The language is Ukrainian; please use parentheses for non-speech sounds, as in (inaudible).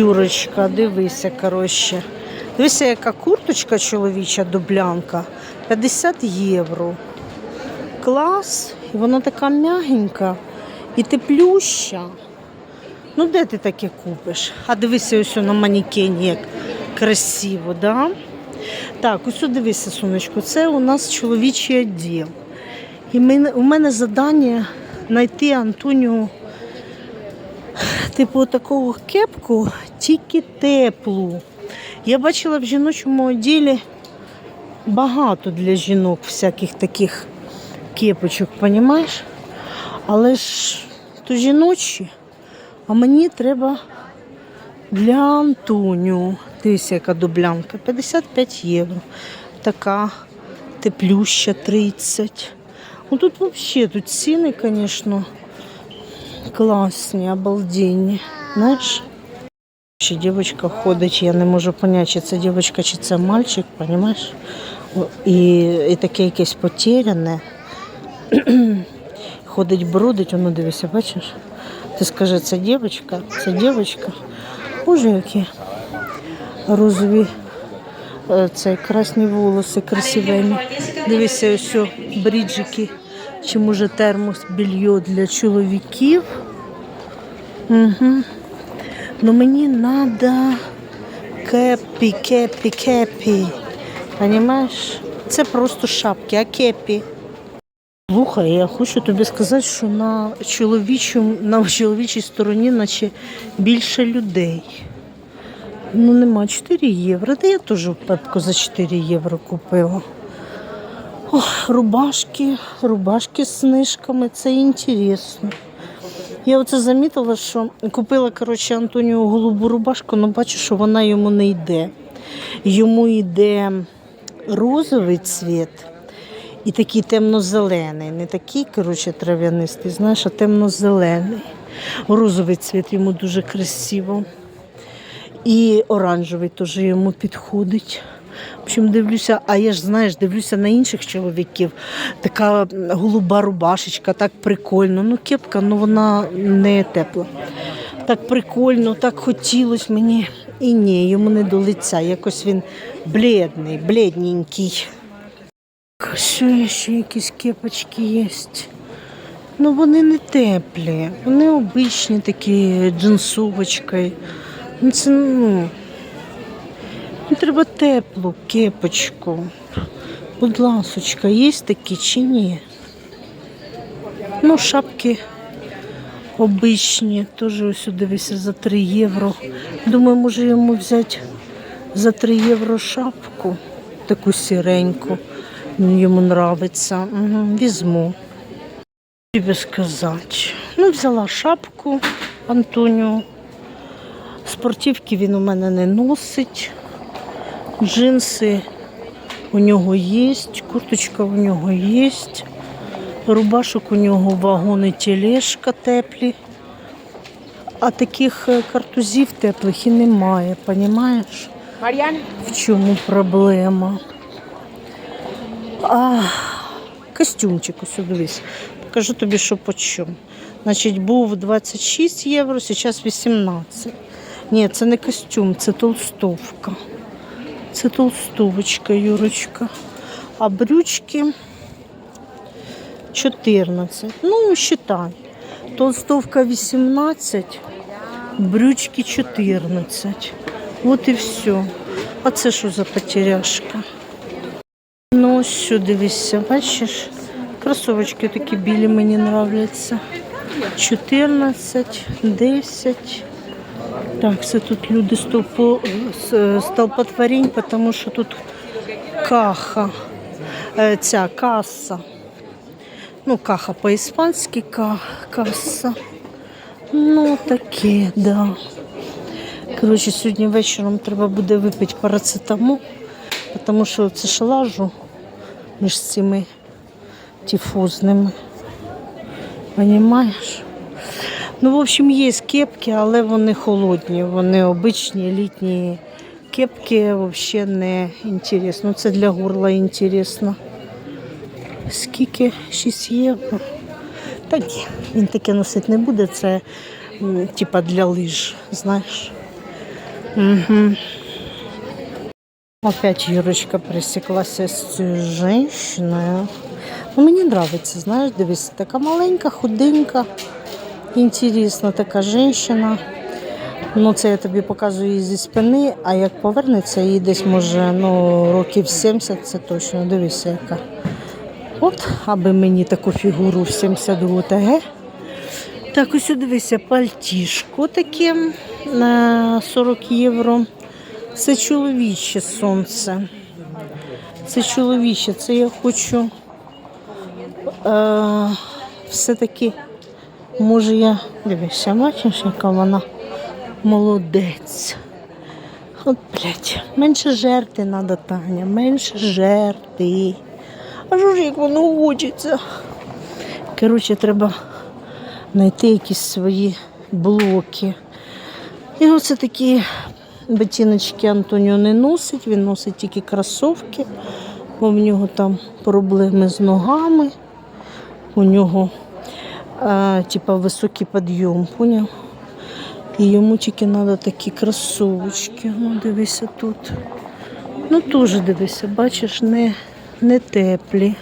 Юрочка, дивися, коротше. Дивися, яка курточка чоловіча дублянка. 50 євро. Клас. І вона така м'ягенька і теплюща. Ну, де ти таке купиш? А дивися ось на манекені, як красиво, да? Так, ось дивися, сонечко, це у нас чоловічий відділ. І мен- у мене завдання знайти Антонію типу такого кепку, тільки теплу. Я бачила в жіночому відділі багато для жінок всяких таких кепочок, понімаєш? Але ж то жіночі, а мені треба для Антонію. Дивіться, яка дублянка. 55 євро. Така теплюща 30. Ну тут взагалі тут ціни, звісно, класні, обалденні. Знаєш? Ще дівчинка ходить, я не можу зрозуміти, чи це дівчинка, чи це мальчик, розумієш? І, і таке якесь потеряне. (clears throat) Ходить, бродить, воно дивися, бачиш? Ти скажи, це дівчинка, це дівчинка. Боже, які розові е, це красні волоси, красивенні. Дивися, ось бріджики, чи може термос більйо для чоловіків. Угу. Ну мені треба кепі, кепі, кепі. Понимаєш? Це просто шапки, а кепі. Слухай, я хочу тобі сказати, що на чоловічому, на чоловічій стороні наче більше людей. Ну, нема 4 євро. Та я теж пепку за 4 євро купила. Ох, рубашки, рубашки з знижками, це інтересно. Я оце замітила, що купила коротше, Антонію голубу рубашку, але бачу, що вона йому не йде. Йому йде розовий цвіт і такий темно-зелений. Не такий, коротше, трав'янистий, знаєш, а темно-зелений. Розовий цвіт йому дуже красиво. І оранжевий теж йому підходить. В общем, дивлюся, а я ж знаєш, дивлюся на інших чоловіків. Така голуба рубашечка, так прикольно. Ну, кепка, ну вона не тепла. Так прикольно, так хотілося мені. І ні, йому не до лиця. Якось він бледний, бледненький. Що ще якісь кепочки є? Ну вони не теплі, вони обичні такі джинсовочкою. Ну це ну. Ну, треба теплу кепочку. Будь ласочка, є такі чи ні? Ну, шапки обичні, теж ось дивися за 3 євро. Думаю, може йому взяти за 3 євро шапку, таку сіреньку. Йому подобається. Угу, візьму. Тобі сказати. Ну, взяла шапку Антонію. Спортивки він у мене не носить. Джинси у нього є, курточка у нього є. Рубашок у нього вагони тележка теплі. А таких е, картузів теплих і немає, розумієш? В чому проблема? А, костюмчик, ось дивись. Покажу тобі, що по чому. Значить, був 26 євро, зараз 18. Ні, це не костюм, це толстовка. Це толстовочка, Юрочка. А брючки 14. Ну, считай. Толстовка 18, брючки 14. От і все. А це що за потеряшка? Ну, ось сюди дивися, бачиш? Кросовочки такі білі мені нравляться. 14, 10. Так, це тут люди стовпо, столпотворінь, тому що тут каха. Е, Ця каса. Ну, каха по-іспанськи, ка, каса. Ну, таке, да. Коротше, сьогодні вечором треба буде випити парацетамол, тому що це ж лажу між цими тифозними. Понімаєш? Ну, в общем, є кепки, але вони холодні, вони обичні літні кепки взагалі не інтересно. Це для горла інтересно. Скільки? 6 євро. Та ні, він таке носити не буде, це типа для лиж, знаєш. Угу. Опять Юрочка пересіклася з цією жінкою. Ну, мені подобається, знаєш, дивись, така маленька, худенька, інтересна така жінка. Ну, це я тобі показую зі спини, а як повернеться, їй десь може ну, років 70, це точно. Дивися, яка. От, аби мені таку фігуру в 72 ТГ. Так, ось дивися, пальтішко таке на 40 євро. Це чоловіче сонце. Це чоловіче, це я хочу е, все-таки, може я. Дивися, бачиш, яка вона молодець. От, блядь, менше жерти треба, Таня, менше жерти. А що ж як воно хочеться? Коротше, треба знайти якісь свої блоки. І оце такі ботиночки Антоніо не носить, він носить тільки кросовки, бо в нього там проблеми з ногами. У нього типа високий підйом, поняв? І йому тільки треба такі кросовочки. Ну, дивися тут. Ну, теж дивися, бачиш, не, не теплі.